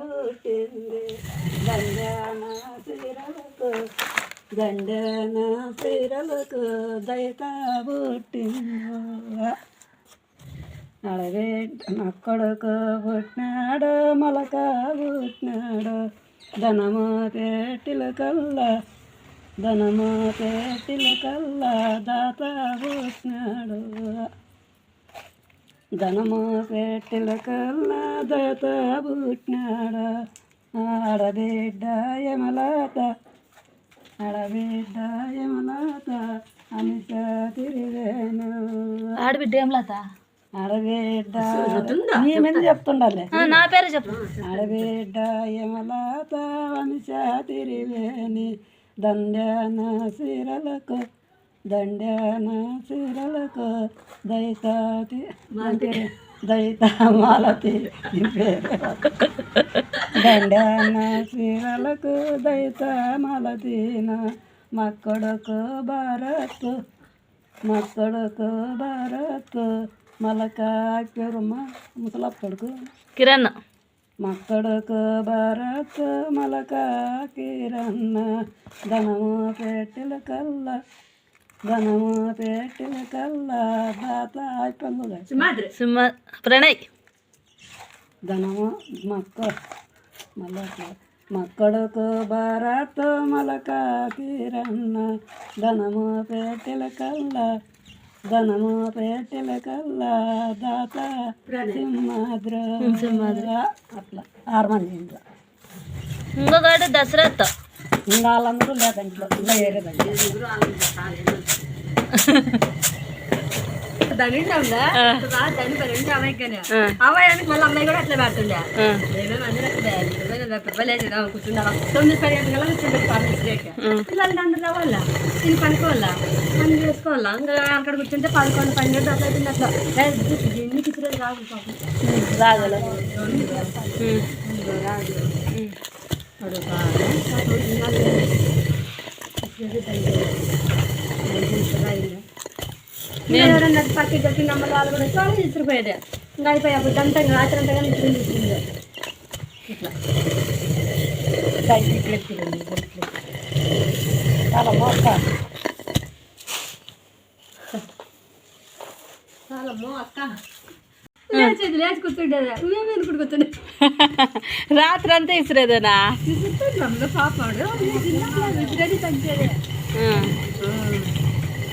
పుట్టింది దండన సిరలకు దండన సిరలకు దయత పుట్టింది? అడవి నా కొడుకు పుట్టినాడు మొలక పుట్టినాడు. ధనము పెట్టిల కల్లా ధనము పెట్టిల కల్లా దాత పుట్టినాడు. ధనము పెట్టిల కల్లా దాత పుట్టినాడు ఆడబిడ్డ యమలాత ఆడబిడ్డ యమలాత అనిత తిరిగాను ఆడబిడ్డ ఏం లత ఆడబిడ్డ నీ మీద చెప్తుండాలి. ఆ, నా పేరు చెప్పు. ఆడబిడ్డ యమలాత వంశ తిరివేని దండన సిరలకు దండన సిరలకు దైత దైత మాలతి నీ పేరు. దండన సిరలకు దైత మాలతీన మక్కడకు భారత్ మక్కడకు భారత్ మలక పెరుమ ముసలప్పడుకు. కిరణ్. మక్కడకు భారత్ మలక కిరన్న ధనము పెట్టిల కల్ల ధనము పెట్టిల కల్ల దాత అయిపోయింది సింహ ప్రణయ్. ధనము మక్క మళ్ళా మక్కడకు భారత్ మలక కిరన్న ధనము పెట్టిల కల్ల ధనము పెట్టిల కల్ల దాత సింహాద్ర సింహాద్రి. అట్లా ఆరు మంది ఇంట్లో ఇంకొకటి దశరథ్ ఇంకా వాళ్ళందరూ లేదు ఇంట్లో ఇంకా వేరే అమ్మాయికి మళ్ళీ అమ్మాయి కూడా అట్లా పెడుతుండే ఏమేమి అందరూ కూర్చున్నారు తొమ్మిది పదిహేను గల కూర్చుంటారు కాలేజ్ పిల్లలు అందరూ రావాల తిని పనుకోవాలా పని చేసుకోవాలా ఇంకా అక్కడ కూర్చుంటే పదకొండు పన్నెండు అట్లా అవుతుంది అట్లా ఎన్ని రాదు రాగల రాదు ఎవరన్నా పక్కకి దొరికి నమ్మలు వాళ్ళు కూడా చాలా తీసుకుపోయేది ఇంకా అయిపోయి అప్పుడు అంతా రాత్రి అంతా కానీ ఇచ్చింది ఇచ్చింది ఇట్లా సైకిల్ ఎక్కిరండి చాలా మోస్తారు చాలా మో అక్క లేచేది లేచి కూర్చుండేది మేము ఎందుకు కూర్చుండే రాత్రి అంతా ఇసురేదేనా పాపాడు తగ్గేది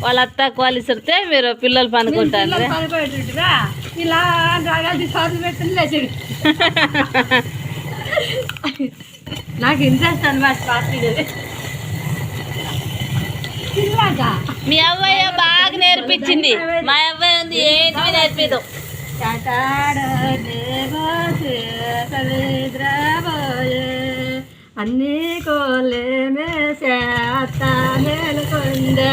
వాళ్ళ అత్త వాళ్ళు ఇసిరితే మీరు పిల్లలు పనుకుంటారు. ఇలా నాకు ఇంట్రెస్ట్ అనమాట మీ అవ్వయ్య బాగా నేర్పించింది. మా అవ్వయ్య ఉంది ఏంటి నేర్పిదు. అన్ని కోలే మేసేత మేలుకొండే.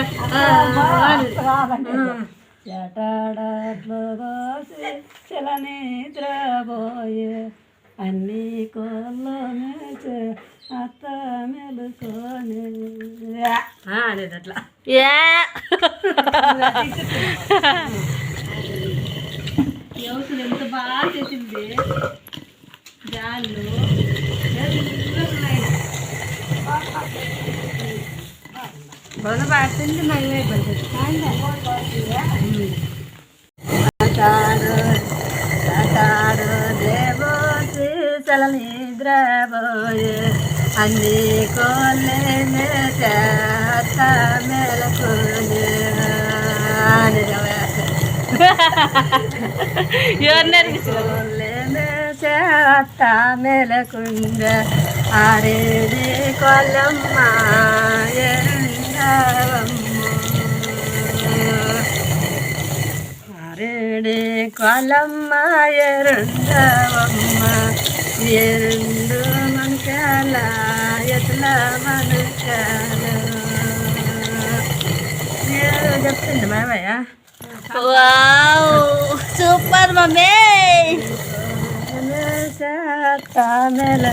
ఎటాడట్లు పోసి నిద్రపోయే అన్ని కోళ్ళ మేచే అత్త మెలుకొని అనేది అట్లా ఏ. ఎంత బాగా చేసింది. జాళ్ళు బొన పడుతుంది నవ్వే తాడు దేవో శ్రీశల నిద్రపోయే అన్ని కోళ్ళే మేత మేలకునే ఎవరు నేర్పించారు കളിച്ച താമല കുണ്ട് അറിതി കൊല്ലമായ അറിടി കൊല്ലമായ രണ്ടവമ്മ இரண்டு மனுஷால எத்தனை மனுஷால இந்த மாதிரி കാതല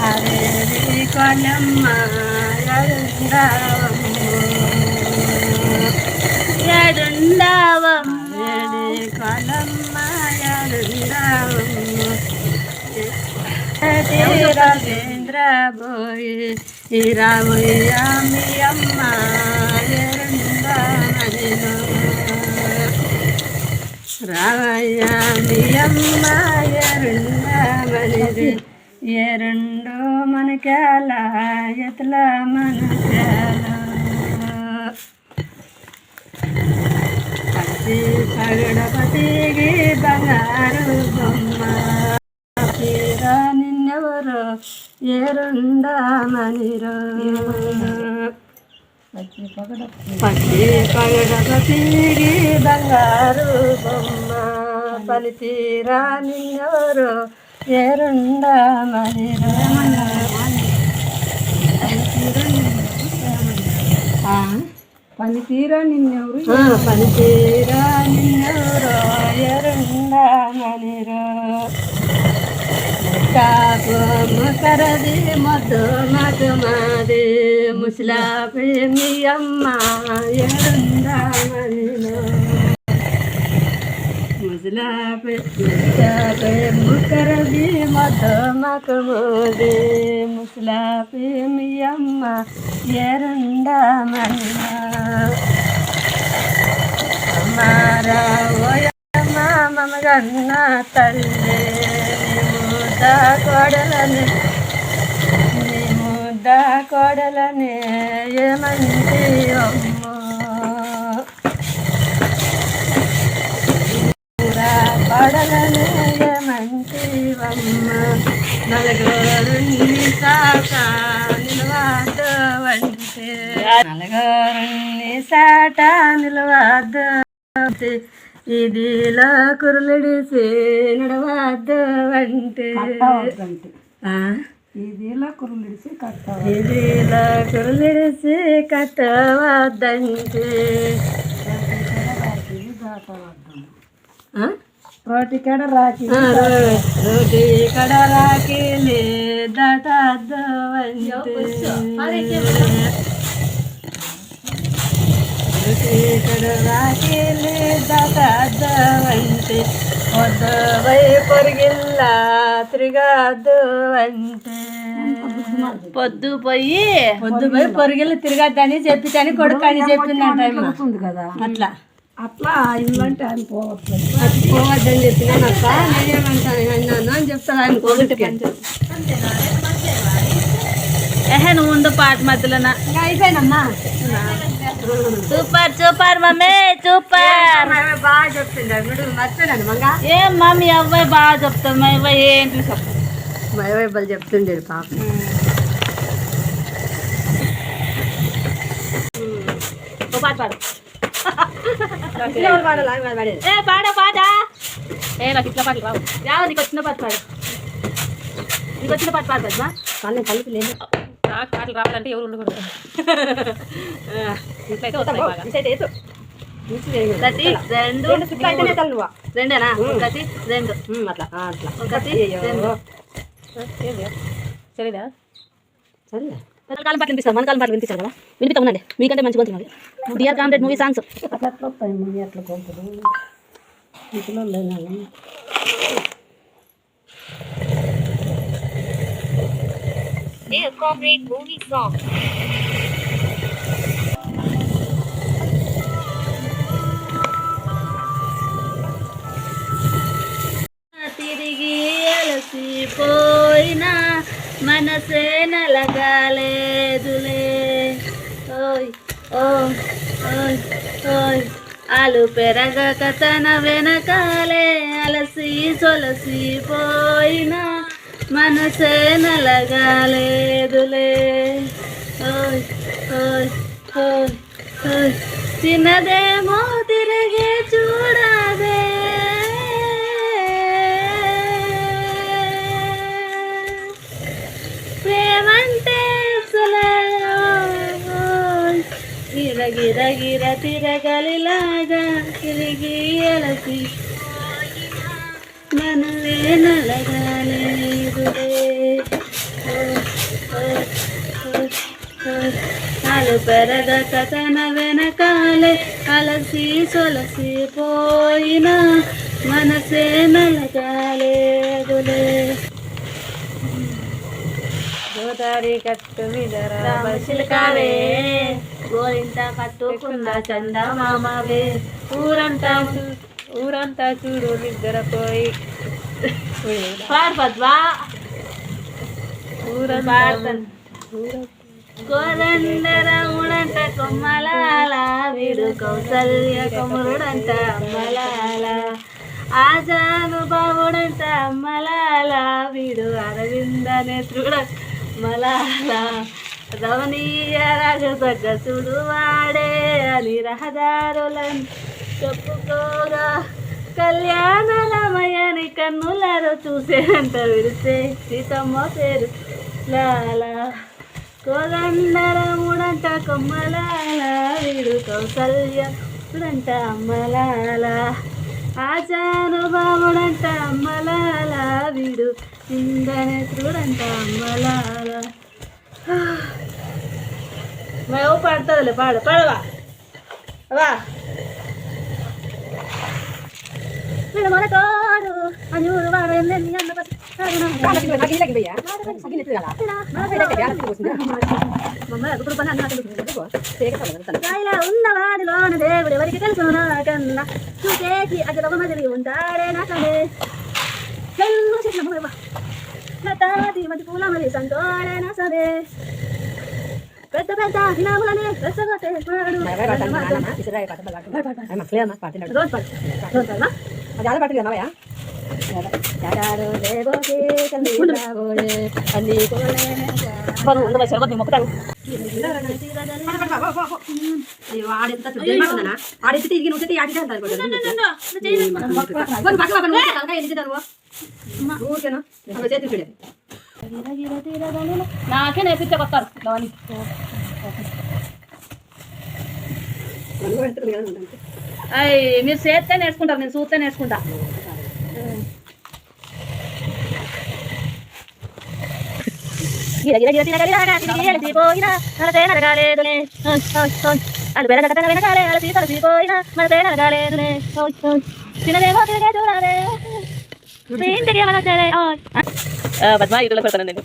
അരേരി കൊല്ലമ്മ ടുണ്ടാവും കൊല്ലമ്മ ടുണ്ടാവും രാമ രാമിയമ്മ రామయ్య అమ్మ ఎరుందామనిది ఎరుండు మనకాల ఎతల మనకాల పచ్చి పగడపతికి బంగారు బొమ్మ. తీరా నిన్నెవరో ఏరుండమనిరో పచ్చి పగడపతికి బంగారు బొమ్మ పని తీరా నిన్నెవరో ఏరుండమనిరో పని తీరా నిన్నెవరు పని తీరా నిన్నెవరో ఎరుండమనిరో ముసరది మధు మధు మాది. ముసలాపి మీ అమ్మ ఎరుండమనిరో ముసలాపి ముసరది మధు మధు మాది. ముసలాపి మీ అమ్మ ఎరుండమనిరో అమ్మారా ఓయమ్మ మమగన్న తల్లి. ముద్ద కొడలని నీ ముద్ద కొడలని ఏమంటి అమ్మ కొడలని ఏమంటి అమ్మ నలుగురు సాక నిలవాదు వంటే నలుగురు సాట నిలవాదు ఇదిలో కురులిడిసి నడవద్దు అంటే కట్టవద్దంటే. ఆ? ఇదిలా కురులిడిసి కట్టవ ఇదిలో కురులిడిసి కట్టవద్దంటే? రోటి కాడ రాకి రోటి కడ రాకిలి దాటద్దు అంటే ఇక్కడ రాకిలి దాటద్దు అంటే వద్దవై పొరిగిల్ల తిరగద్దు అంటే పొద్దు పోయి పొద్దు పోయి పొరిగిల్లు తిరగద్దని చెప్పితని కొడుకు అని చెప్పిందంట కదా అట్లా. అట్లా ఇల్లంటే ఆయన పోవద్దని చెప్పినానక్క నేనేమంటాను అన్నాను అని చెప్తాను. ఆయన కొడుకుకి ఏహే నువ్వు ఉండు పాట మధ్యలోన. అయిపోయినమ్మా సూపర్ సూపర్ మమ్మీ సూపర్. బాగా చెప్తుండే మీరు మర్చిపోయాను మంగా? ఏం మమ్మీ అవ్వాయి బాగా చెప్తాను మా అవ్వాయి ఏంటి చెప్పు. మయవైబల్ చెప్తుండేది పాప. పాట పాడు. ఏ పాడ పాట. ఏ నాకు ఇట్లా పాటలు రావు. రావు నీకు వచ్చిన పాట పాడు. నీకు వచ్చిన పాట పాడు పద్మా. కళ్ళు కలిపి లేదు నాకు పాటలు రావాలంటే ఎవరు ఉండకూడదు. ఇట్లయితే వస్తాయి బాగా. ఒకటి రెండు మూడు. రెండేనా? ఒకటి రెండు. అట్లా. ఆ, అట్లా. ఒకటి రెండు. సరేనా సరేలే. మన కాలం పాటలు వినిపిస్తారు మన కాలం పాటలు వినిపిస్తారు కదా? వినిపిస్తా ఉండండి. మీకంటే మంచి గొంతు మాది డియర్ కామ్రేడ్ మూవీ సాంగ్స్. అట్లా ఎట్లా వస్తాయి మమ్మీ a కొంటారు movie song. తిరిగి అలసిపోయినా మనసే నలగాలేదులే ఓయ్ ఓ ఓయ్ ఓయ్ అలు పెరగక తన వెనకాలే అలసి సొలసిపోయినా మనసే నలగాలేదులే. ఓయ్ ఓయ్ ఓయ్ ఓయ్. చిన్నదేమో తిరిగే చూడదే ప్రేమంటే గిర గిర గిర తిరగలిలాగా తిరిగి ఎలసి మనవే నలగాలే. అలు పెరగక తన వెనకాలే అలసి సొలసి పోయినా మనసే నలగాలేదులే గోదారి కట్టు మీద రామచిలకావే గోరింట కట్టుకున్న చందమామవే. ఊరంతా ఊరంతా చూడు నిద్రపోయి పాడు పద్వా ఊరంతా కోదండరముడంట కొమ్మలాల వీడు కౌసల్య కొమరుడంట అమ్మలాల. ఆజాను బావుడంట అమ్మలాల వీడు అరవింద నేత్రుడ మలాల రమణీయ చూడు వాడే అని రహదారులను చెప్పుకోగా కళ్యాణమయని కన్నులారో కన్నులారు చూసేంత విడితే సీతమ్మ పేరు. లాలా కోదండరముడంట కొమ్మలాల వీడు కౌసల్య చూడంట అమ్మలాల. ఆచానుభావుడంట అమ్మలాల వీడు ఇందనే అమ్మలాల. మేము పాడుతుందిలే పాడు పాడవా. వా వీడు మనకోడు అన్యూరు వాడు ఎన్నెన్ని అన్న రాయిలా ఉన్న వాడిలోన దేవుడు ఎవరికి తెలుసు నాకన్నా? చూసేసి అక్కడ ఒక మదిలి ఉంటాడే నాకనే. చెల్లు చెట్ల తాతి మతి పూల మరి సంతోడే నా సరే పెద్ద పెద్ద నాములని రెచ్చగొట్టే కన్నీరావోడే, అన్నీ కోలేనే వాడెంత ఆడెత్తి తిరిగి నువ్వు ఆడి ఊరికేనా చేతి చూడే. నాకే నేర్పించకొస్తారు లవని అయ్యి మీరు చేస్తే నేర్చుకుంటారు నేను చూస్తే నేర్చుకుంటా. అది వెనకాలే అలసి తలసి పోయినా తినదేమో తిరగే చూడాలే ఇంటికి ఏమైనా ఇరులో పెడతాను నేను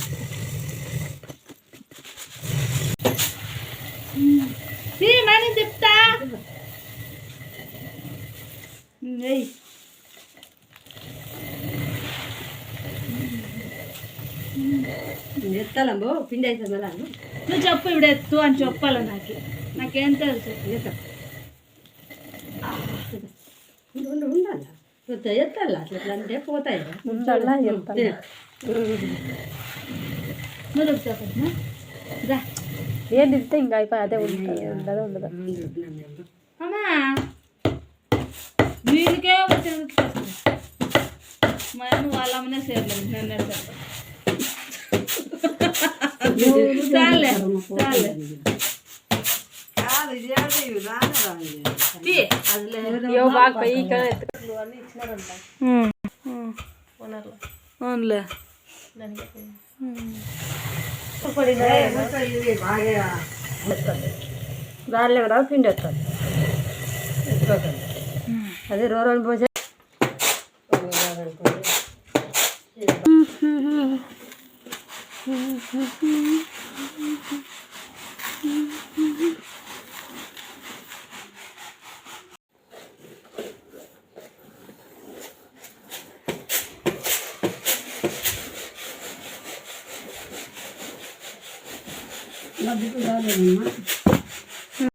చెప్తా. ఏయ్. ఎత్తాలంబో పిండి అవుతుంది మళ్ళా నువ్వు చెప్పు ఇప్పుడు ఎత్తు అని చెప్పాలి నాకు. నాకేం తెలుసు? ఉండాలి ఉండాలి ఎత్తాలి? అట్లా అంటే పోతాయి. నువ్వు చెప్పు రా. ఏం తింటే ఇంకా అయిపోయి అదే ఉంటుంది. ఉండదు? ఉండదు? అమ్మా. వీడికే వచ్చింది మరి నువ్వు వాళ్ళ అమ్మనే చేయలేదు నన్ను. చాలే చాలే. తీ. యో బాగా పోయి ఇక్కడ అవునులే. దానిలో కూడా పిండి వస్తుంది అదే రోరని పోసే మధ్యకు రాలేదమ్మా